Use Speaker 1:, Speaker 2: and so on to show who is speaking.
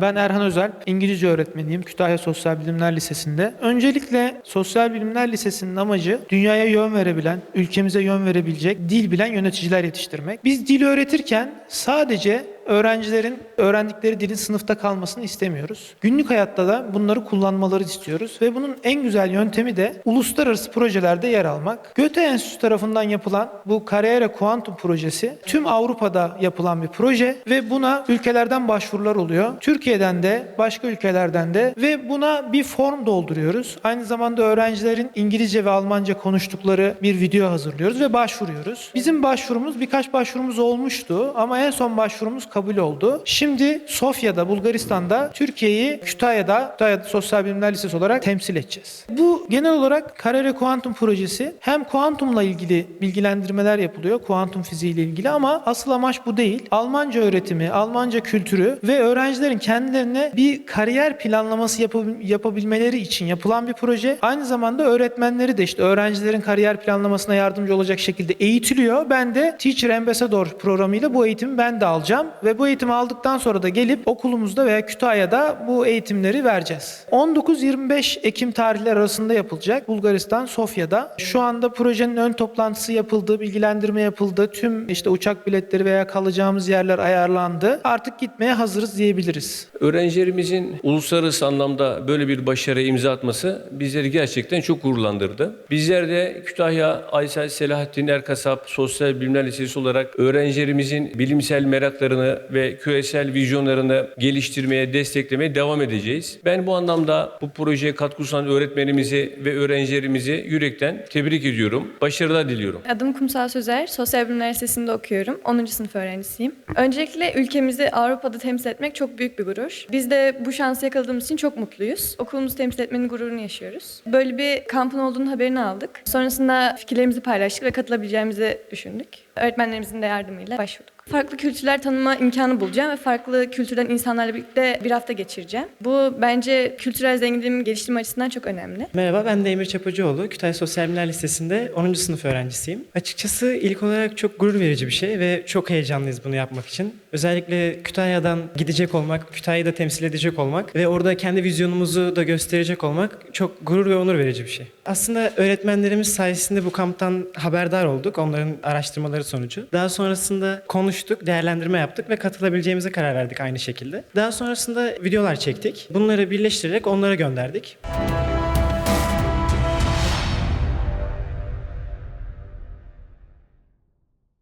Speaker 1: Ben Erhan Özel, İngilizce öğretmeniyim Kütahya Sosyal Bilimler Lisesi'nde. Öncelikle Sosyal Bilimler Lisesi'nin amacı dünyaya yön verebilen, ülkemize yön verebilecek, dil bilen yöneticiler yetiştirmek. Biz dil öğretirken sadece öğrencilerin öğrendikleri dilin sınıfta kalmasını istemiyoruz. Günlük hayatta da bunları kullanmaları istiyoruz ve bunun en güzel yöntemi de uluslararası projelerde yer almak. Goethe Enstitüsü tarafından yapılan bu Kariyere Kuantum projesi tüm Avrupa'da yapılan bir proje ve buna ülkelerden başvurular oluyor. Türkiye'den de, başka ülkelerden de ve buna bir form dolduruyoruz. Aynı zamanda öğrencilerin İngilizce ve Almanca konuştukları bir video hazırlıyoruz ve başvuruyoruz. Bizim başvurumuz birkaç başvurumuz olmuştu ama en son başvurumuz kabul oldu. Şimdi Sofya'da, Bulgaristan'da Türkiye'yi Kütahya'da, Kütahya Sosyal Bilimler Lisesi olarak temsil edeceğiz. Bu genel olarak Karare Kuantum projesi hem kuantumla ilgili bilgilendirmeler yapılıyor, kuantum fiziği ile ilgili ama asıl amaç bu değil. Almanca öğretimi, Almanca kültürü ve öğrencilerin kendilerine bir kariyer planlaması yapabil- yapabilmeleri için yapılan bir proje. Aynı zamanda öğretmenleri de işte öğrencilerin kariyer planlamasına yardımcı olacak şekilde eğitiliyor. Ben de Teacher Ambassador programıyla bu eğitimi ben de alacağım ve bu eğitimi aldıktan sonra da gelip okulumuzda veya Kütahya'da bu eğitimleri vereceğiz. 19-25 Ekim tarihleri arasında yapılacak Bulgaristan Sofya'da. Şu anda projenin ön toplantısı yapıldı, bilgilendirme yapıldı. Tüm işte uçak biletleri veya kalacağımız yerler ayarlandı. Artık gitmeye hazırız diyebiliriz.
Speaker 2: Öğrencilerimizin uluslararası anlamda böyle bir başarıya imza atması bizleri gerçekten çok gururlandırdı. Bizler de Kütahya Aysel Selahattin Erkasap Sosyal Bilimler Lisesi olarak öğrencilerimizin bilimsel meraklarını ve küresel vizyonlarını geliştirmeye, desteklemeye devam edeceğiz. Ben bu anlamda bu projeye katkı sunan öğretmenimizi ve öğrencilerimizi yürekten tebrik ediyorum. Başarılar diliyorum.
Speaker 3: Adım Kumsal Sözer, Sosyal Bilimler Lisesi'nde okuyorum. 10. sınıf öğrencisiyim. Öncelikle ülkemizi Avrupa'da temsil etmek çok büyük bir gurur. Biz de bu şansı yakaladığımız için çok mutluyuz. Okulumuzu temsil etmenin gururunu yaşıyoruz. Böyle bir kampın olduğunu haberini aldık. Sonrasında fikirlerimizi paylaştık ve katılabileceğimizi düşündük. Öğretmenlerimizin de yardımıyla başvurduk. Farklı kültürler tanıma imkanı bulacağım ve farklı kültürden insanlarla birlikte bir hafta geçireceğim. Bu bence kültürel zenginliğimi geliştirme açısından çok önemli.
Speaker 4: Merhaba ben de Emir Çapacıoğlu. Kütahya Sosyal Bilimler Lisesi'nde 10. sınıf öğrencisiyim. Açıkçası ilk olarak çok gurur verici bir şey ve çok heyecanlıyız bunu yapmak için. Özellikle Kütahya'dan gidecek olmak, Kütahya'yı da temsil edecek olmak ve orada kendi vizyonumuzu da gösterecek olmak çok gurur ve onur verici bir şey. Aslında öğretmenlerimiz sayesinde bu kamptan haberdar olduk onların araştırmaları sonucu. Daha sonrasında konuştuk, değerlendirme yaptık ve katılabileceğimize karar verdik aynı şekilde. Daha sonrasında videolar çektik. Bunları birleştirerek onlara gönderdik.